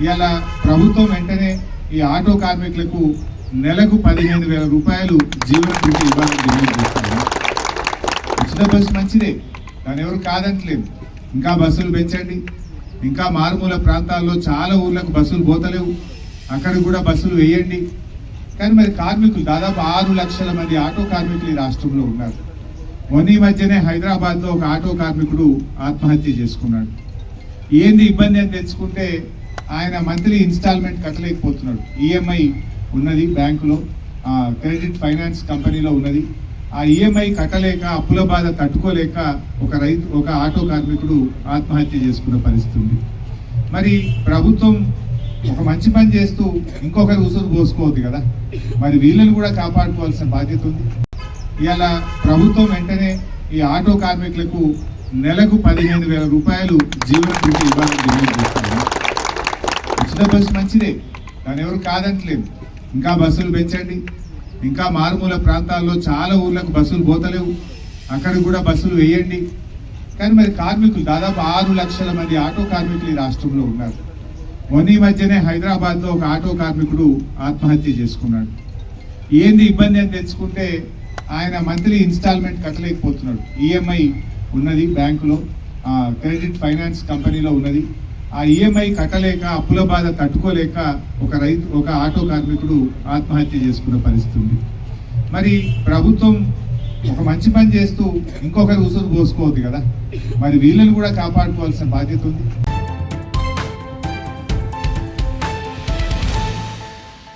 ఇవాళ ప్రభుత్వం వెంటనే ఈ ఆటో కార్మికులకు నెలకు పదిహేను వేల రూపాయలు జీవన భృతి ఇవ్వాలని డిమాండ్ చేస్తాను ఉచిత బస్సు మంచిదే దాని ఎవరు కాదంటలేదు. ఇంకా బస్సులు పెంచండి. ఇంకా మారుమూల ప్రాంతాల్లో చాలా ఊర్లకు బస్సులు పోతలేవు. అక్కడ కూడా బస్సులు వేయండి. కానీ మరి కార్మికులు దాదాపు ఆరు లక్షల మంది ఆటో కార్మికులు ఈ రాష్ట్రంలో ఉన్నారు. మొన్న మధ్యనే హైదరాబాద్లో ఒక ఆటో కార్మికుడు ఆత్మహత్య చేసుకున్నాడు. ఏంది ఇబ్బంది అని తెచ్చుకుంటే ఆయన మంత్లీ ఇన్స్టాల్మెంట్ కట్టలేకపోతున్నాడు. ఈఎంఐ ఉన్నది బ్యాంకులో ఆ, క్రెడిట్ ఫైనాన్స్ కంపెనీలో ఉన్నది. ఆ ఈఎంఐ కట్టలేక అప్పుల బాధ తట్టుకోలేక ఒక రైతు ఒక ఆటో కార్మికుడు ఆత్మహత్య చేసుకున్న పరిస్థితి ఉంది. మరి ప్రభుత్వం ఒక మంచి పని చేస్తూ ఇంకొకరి ఉసురు పోసుకోవద్దు కదా? మరి వీళ్ళని కూడా కాపాడుకోవాల్సిన బాధ్యత ఉంది. ఇవాళ ప్రభుత్వం వెంటనే ఈ ఆటో కార్మికులకు నెలకు పదిహేను వేల రూపాయలు జీవన ఇవ్వాలని డిమాండ్ చేస్తాను ఉచిత బస్సు మంచిదే దాని ఎవరు కాదంటలేదు. ఇంకా బస్సులు పెంచండి. ఇంకా మారుమూల ప్రాంతాల్లో చాలా ఊర్లకు బస్సులు పోతలేవు. అక్కడ కూడా బస్సులు వేయండి. కానీ మరి కార్మికులు దాదాపు ఆరు లక్షల మంది ఆటో కార్మికులు ఈ రాష్ట్రంలో ఉన్నారు. మొన్న మధ్యనే హైదరాబాద్లో ఒక ఆటో కార్మికుడు ఆత్మహత్య చేసుకున్నాడు. ఏంది ఇబ్బంది అని తెచ్చుకుంటే ఆయన మంత్లీ ఇన్స్టాల్మెంట్ కట్టలేకపోతున్నాడు. ఈఎంఐ ఉన్నది బ్యాంకులో క్రెడిట్ ఫైనాన్స్ కంపెనీలో ఉన్నది. ఆ ఈఎంఐ కట్టలేక అప్పుల బాధ తట్టుకోలేక ఒక రైతు ఒక ఆటో కార్మికుడు ఆత్మహత్య చేసుకున్న పరిస్థితి ఉంది. మరి ప్రభుత్వం ఒక మంచి పని చేస్తూ ఇంకొకరి ఉసురు పోసుకోవద్దు కదా? మరి వీళ్ళని కూడా కాపాడుకోవాల్సిన బాధ్యత ఉంది.